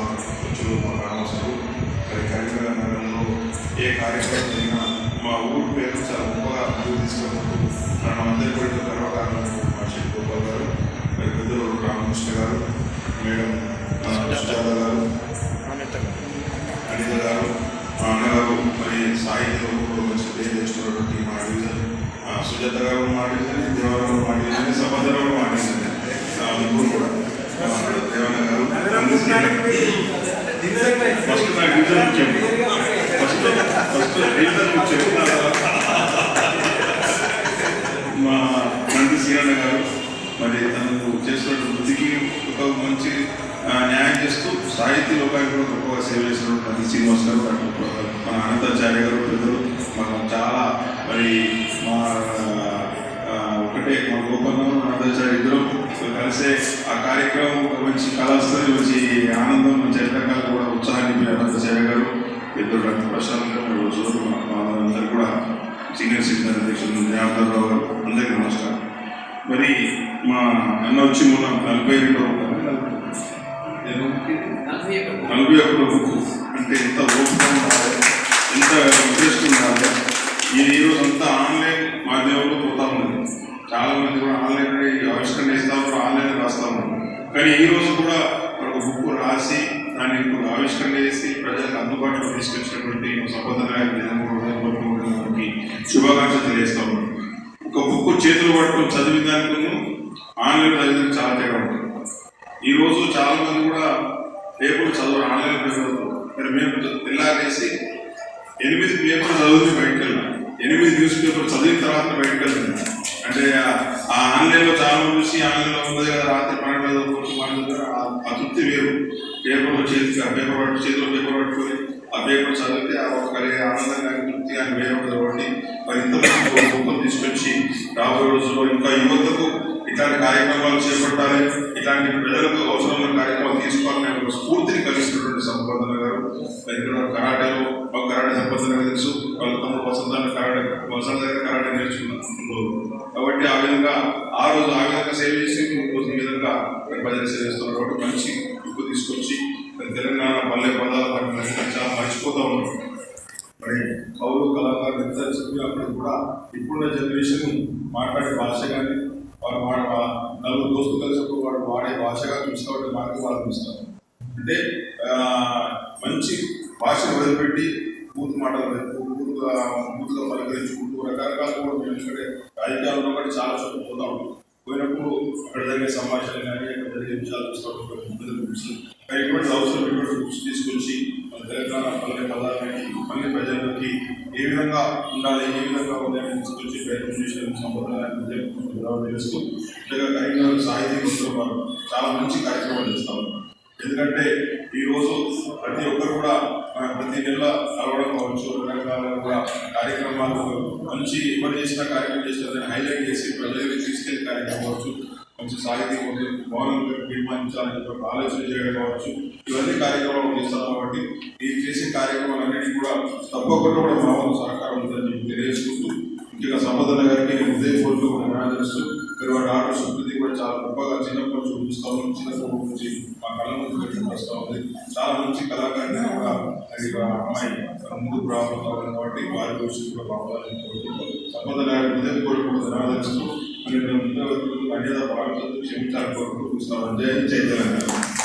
మా వచ్చులు మా గ్రామస్తులు మరి కరీంనగర్ నగరంలో ఏ కార్యక్రమం జరిగినా మా ఊరు పేరు చాలా గొప్పగా అభివృద్ధి తీసుకున్నప్పుడు మనం అందరి కూడా గర్వకారణం మా శ్రీ గోపాల్ గారు మరి పెద్దలు రామకృష్ణ గారు మేడం సుజాత గారు అనిత గారు మా అన్నగారు మరి సాహిత్యంలో మంచి పేరు తెచ్చుకున్నటువంటి మా డివిజన్ సుజాత గారు మా డివిజన్ దేవరావు మా డివిజన్ సభద్రరావు మా డివిజన్ ముగ్గురు కూడా. ఆ, దేవన్న గారు. ఫస్ట్ ఫస్ట్ ఫస్ట్ మా నంది సీరన్న గారు మరి తనకు చేస్తున్న వృత్తికి ఒక మంచి న్యాయం చేస్తూ సాహితీ లోకానికి కూడా గొప్పగా సేవ చేసినటువంటి నంది శ్రీనివాస్ గారు మన అనంతాచార్య గారు పెద్దలు మనం చాలా మరి మా ఒకటే మా గోపన్నం అనంతాచార్య ఇద్దరు కలిసే ఆ కార్యక్రమం ఒక మంచి కళాస్థలి మంచి ఆనందం మంచి రకాలు కూడా ఉత్సాహాన్ని నింపిన అనంతాచార్య గారు ఇద్దరు డాక్టర్ ప్రశాంత్ గారు రోజు అందరూ కూడా సీనియర్ సిటిజన్ అధ్యక్షులు జనార్దన్ గారు అందరికీ నమస్కారం. మరి మా అన్న వచ్చి మొన్న నలభై రెండవ నలభై ఒకటో బుక్ అంటే ఎంత ఓపిక ఉండాలి ఎంత ఇంట్రెస్ట్ ఉండాలి ఈ ఈరోజు అంతా ఆన్లైన్ మాధ్యమంలో పోతా ఉంది చాలా మంది కూడా ఆన్లైన్ ఆవిష్కరణ ఇస్తా ఉన్నారు ఆన్లైన్ రాస్తా ఉన్నారు. కానీ ఈరోజు దాన్ని ఇప్పుడు ఆవిష్కరణ చేసి ప్రజలకు అందుబాటులో తీసుకొచ్చినటువంటి సంపదకి శుభాకాంక్షలు తెలియజేస్తా ఉన్నాను ఒక బుక్ చేతులు పట్టుకొని చదివిన దానికి ఆన్లైన్ చదివిన చాలా తేడా ఉంటుంది. ఈ రోజు చాలా మంది కూడా పేపర్లు చదవరు ఆన్లైన్ పేపర్లు మరి మేము తెల్లారేసి ఎనిమిది పేపర్ చదివి బయటకు వెళ్ళాం ఎనిమిది న్యూస్ పేపర్ చదివిన తర్వాత బయటకు వెళ్తున్నాం అంటే ఆ- ఆన్లైన్లో చాలా చూసి ఆన్లైన్లో ఉంది కదా రాత్రి పన్నెండు మీద కూర్చొని మన దగ్గర అతృప్తి ఆ తృప్తి వేరు. పేపర్లో చేతికి ఆ పేపర్ పట్టు చేతిలో పేపర్ పట్టుకొని ఆ పేపర్ చదివితే ఆ ఒక కలిగే ఆనందం కానీ తృప్తి కానీ వేరే ఉంటుంది కాబట్టి మరి ఇంతమంది బుక్కలు తీసుకొచ్చి రాబోయే రోజుల్లో ఇంకా యువతకు ఇట్లాంటి కార్యక్రమాలు చేపట్టాలి ఇలాంటి ప్రజలకు అవసరమైన కార్యక్రమాలు తీసుకోవాలని ఒక స్ఫూర్తిని కలిగిస్తున్నటువంటి సంపదన గారు. మరి ఇక్కడ కరాటేలో ఒక కరాటే సంపదన తెలుసు వాళ్ళ తమ్ముడు వసంతాన్ని కరాటే వసంత దగ్గర కరాటే నేర్చుకున్నారు కాబట్టి ఆ విధంగా ఆ రోజు ఆ విధంగా సేవ చేసి ఈ విధంగా ప్రజలు సేవిస్తున్నారు కాబట్టి మంచి బుక్ తీసుకొచ్చి తెలంగాణ పల్లె పదాలు చాలా మర్చిపోతా ఉన్నారు మరి కౌలు కళాకారులు ఎంత చెప్పినప్పుడు కూడా ఇప్పుడున్న జనరేషన్ మాట్లాడే భాష కానీ వాడు వాడు నలుగురు దోస్తులు కలిసినప్పుడు వాడు వాడే భాషగా చూసుకోవడం మనకు వాళ్ళు చూస్తారు అంటే మంచి భాషను వదిలిపెట్టి బూత్ మాటలు వైపు బూత్గా పలకరించుకుంటూ రకరకాల కూడా మేము ఎందుకంటే రాజకీయాల్లో కూడా చాలా చోట్ల పోతా ఉంటాం పోయినప్పుడు అక్కడ జరిగే సంభాషణ కానీ అక్కడ జరిగే విషయాలు చూసుకోవడం ఇబ్బందులు ఇటువంటి బుక్స్ తీసుకొచ్చి మన తెలంగాణ పల్లె పదాలకి పల్లె ప్రజలకి ఏ విధంగా ఉండాలి ఏ విధంగా ఉండాలని తీసుకొచ్చి ప్రయత్నం చేసిన సంప్రదాయాన్ని తెలుస్తూ ఇలాగా కరీంనగర్ సాహితీ వారు చాలా మంచి కార్యక్రమాలు చేస్తా ఉన్నారు ఎందుకంటే ఈరోజు ప్రతి ఒక్కరు కూడా ప్రతి నెల కలవడం కావచ్చు రకరకాల కూడా కార్యక్రమాలు మంచి ఎవరు చేసిన కార్యక్రమం చేసిన హైలైట్ చేసి ప్రజలకు తీసుకెళ్ళే కార్యక్రమం కావచ్చు. మంచి సాహితీ భవనం నిర్మాణించాలని చెప్పి ఆలోచన చేయడం కావచ్చు. ఇవన్నీ కార్యక్రమాలు చేస్తాం కాబట్టి ఈ చేసే కార్యక్రమాలన్నిటి కూడా తప్పకుండా కూడా మా వంతు సహకారం ఉందని చెప్పి తెలియజేసుకుంటూ ముఖ్యంగా సంపదన గారికి నేను హృదయపూర్వకంగా కూడా అభినందిస్తూ మరి వారి ఆటో సంస్కృతి కూడా చాలా గొప్పగా చిన్నప్పటి నుంచి చూపిస్తా చిన్నప్పటి నుంచి మా కళ్ళ ముందు పెట్టి వస్తూ ఉంది చాలా మంచి కళాకారిని కూడా అది అమ్మాయి ముందు ప్రాబ్లం కాబట్టి వారి గురించి కూడా బాగుండాలని కోరుకుంటూ సంపద గారి హృదయపూర్వకంగా ధన్యవాదాలు మరి మేము అన్యత భారత క్షమించాలని కోరుకుంటూ జై జై తెలంగాణ.